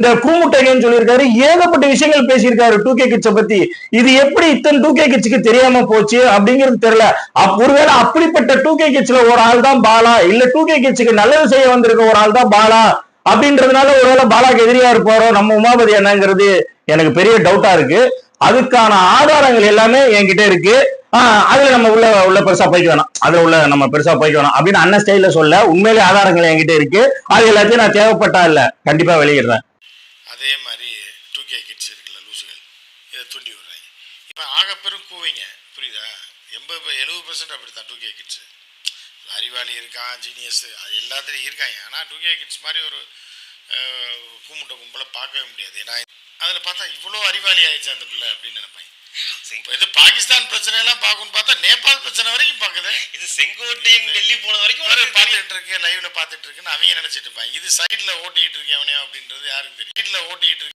இந்த கூமுட்டைன்னு சொல்லியிருக்காரு. ஏகப்பட்ட விஷயங்கள் பேசியிருக்காரு டூ கே கிட்ஸ பத்தி. இது எப்படி இத்தனை டூ கே கிட்ஸுக்கு தெரியாம போச்சு அப்படிங்கிறது தெரியல. ஒருவேளை அப்படிப்பட்ட டூ கே கிட்ஸ்ல ஒரு ஆள் தான் பாலா? இல்ல டூ கே கிட்ஸுக்கு நல்லது செய்ய வந்திருக்க ஒரு ஆள் தான் பாலா? அப்படின்றதுனால ஒருவேளை பாலாக்கு எதிரியா இருப்பாரோ? நம்ம உமாபதி என்னங்கிறது எனக்கு பெரிய டவுட்டா இருக்கு. அதுக்கான ஆதாரங்கள் எல்லாமே என்கிட்ட இருக்கு. அதுல நம்ம உள்ள உள்ள பெருசா போய்க்க வேணாம். அதுல உள்ள நம்ம பெருசா போய்க்க வேணாம். அப்படின்னு அண்ணன் ஸ்டைல சொல்ல உண்மையிலே ஆதாரங்கள் என்கிட்ட இருக்கு. அது எல்லாத்தையும் நான் தேவைப்பட்டா இல்ல. கண்டிப்பா வெளியிடுறேன். அதே மாதிரி டூ கே கிட்ஸ் இருக்குல்ல லூசுகள். இதை தூண்டி விடுறாங்க. இப்போ ஆகப்பெரும் பெரும் கூவிங்க. புரியுதா? எண்பது எழுபது பர்சன்ட் அப்படி தான் டூ கே கிட்ஸு அறிவாளி இருக்கான் ஜீனியஸ் அது எல்லாத்துலேயும் இருக்காங்க. ஆனால் டூ கே கிட்ஸ் மாதிரி ஒரு கூமுட்டை கும்பலை பார்க்கவே முடியாது. ஏன்னா அதில் பார்த்தா இவ்வளோ அறிவாளி ஆயிடுச்சு அந்த பிள்ளை அப்படின்னு நினைப்பாங்க. இது பாகிஸ்தான் பிரச்சனை எல்லாம் பார்க்கணும்னு பார்த்தா நேபாள் பிரச்சனை வரைக்கும் பார்க்குது. இது செங்கோட்டையன் டெல்லி போன வரைக்கும். பார்த்துட்டு இருக்கேன் லைவ்ல பார்த்துட்டு இருக்குன்னு அவங்க நினைச்சிட்டு இருப்பாங்க. இது சைடில் ஓட்டிக்கிட்டு இருக்கேன் அவனே அப்படின்றது யாருக்கு தெரியும்? சைடில் ஓட்டிக்கிட்டு இருக்கு